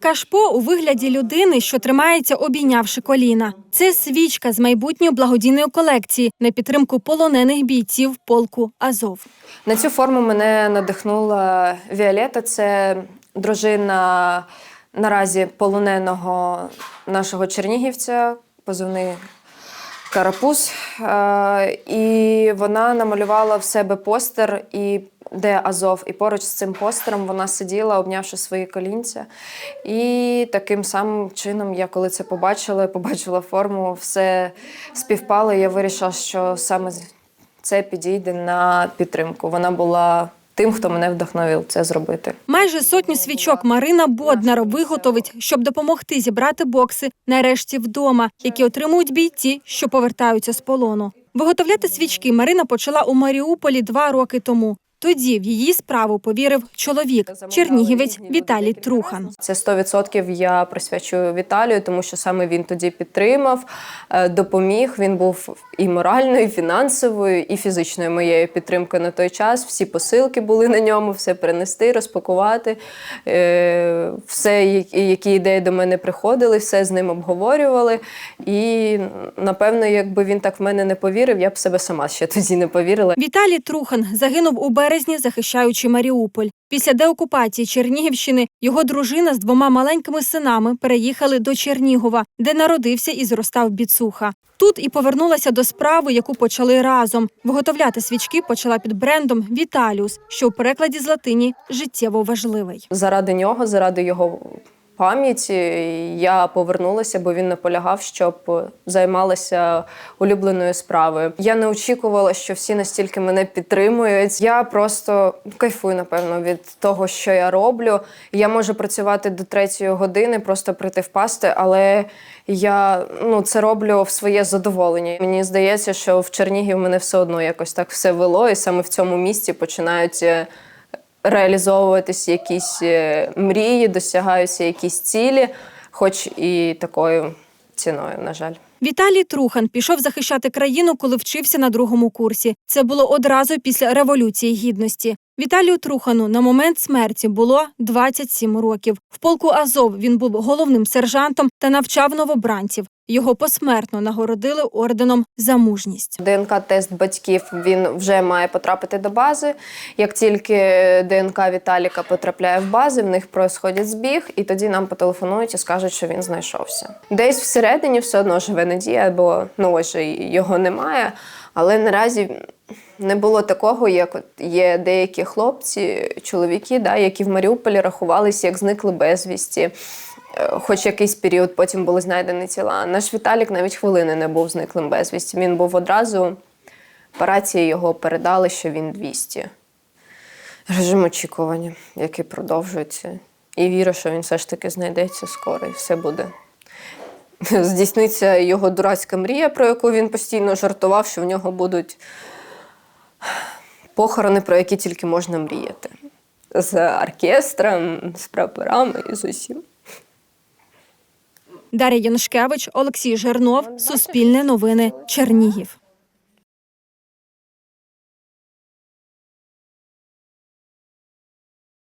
Кашпо у вигляді людини, що тримається, обійнявши коліна. Це свічка з майбутньої благодійної колекції на підтримку полонених бійців полку Азов. На цю форму мене надихнула Віолета. Це дружина наразі полоненого нашого чернігівця, позивний Карапуз. Е, І вона намалювала в себе постер, і де Азов. І поруч з цим постером вона сиділа, обнявши свої колінця. І таким самим чином, я коли це побачила, побачила форму, все співпало. і Я вирішила, що саме це підійде на підтримку. Вона була тим, хто мене вдохновив це зробити. Майже сотню свічок Марина Боднар виготовить, щоб допомогти зібрати бокси нарешті вдома, які отримують бійці, що повертаються з полону. Виготовляти свічки Марина почала у Маріуполі два роки тому. Тоді в її справу повірив чоловік, чернігівець Віталій Трухан. Це 100% я присвячую Віталію, тому що саме він тоді підтримав, е, допоміг. Він був і моральною, і фінансовою, і фізичною моєю підтримкою на той час. Всі посилки були на ньому, все принести, розпакувати. Е, Все, які- які ідеї до мене приходили, все з ним обговорювали. І напевно, якби він так в мене не повірив, я б себе сама ще тоді не повірила. Віталій Трухан загинув у березні, захищаючи Маріуполь. Після деокупації Чернігівщини його дружина з двома маленькими синами переїхали до Чернігова, де народився і зростав біцуха. Тут і повернулася до справи, яку почали разом. Виготовляти свічки почала під брендом Віталіус, що у перекладі з латині життєво важливий. Заради нього, заради його пам'яті я повернулася, бо він наполягав, щоб займалася улюбленою справою. Я не очікувала, що всі настільки мене підтримують. Я просто кайфую, напевно, від того, що я роблю. Я можу працювати до третьої години, просто прийти впасти, але я ну, це роблю в своє задоволення. Мені здається, що в Чернігів мене все одно якось так все вело, і саме в цьому місці починають. Реалізовуватись якісь е, мрії, досягаються якісь цілі, хоч і такою ціною, на жаль. Віталій Трухан пішов захищати країну, коли вчився на другому курсі. Це було одразу після революції гідності. Віталію Трухану на момент смерті було 27 років. В полку Азов він був головним сержантом та навчав новобранців. Його посмертно нагородили орденом за мужність. ДНК-тест батьків він вже має потрапити до бази. Як тільки ДНК Віталіка потрапляє в бази, в них происходить збіг, і тоді нам потелефонують і скажуть, що він знайшовся. Десь всередині все одно живе надія, бо ну ось його немає. Але наразі не було такого, як от є деякі хлопці, чоловіки, да, які в Маріуполі рахувалися як зникли безвісті. Е, Хоч якийсь період потім були знайдені тіла. Наш Віталік навіть хвилини не був зниклим безвісті. Він був одразу по рації його передали, що він 200. Режим очікування, який продовжується. І вірю, що він все ж таки знайдеться скоро і все буде. Здійсниться його дурацька мрія, про яку він постійно жартував, що в нього будуть похорони, про які тільки можна мріяти. З оркестром, з прапорами і з усім. Дар'я Янушкевич, Олексій Жернов, Суспільне новини, Чернігів.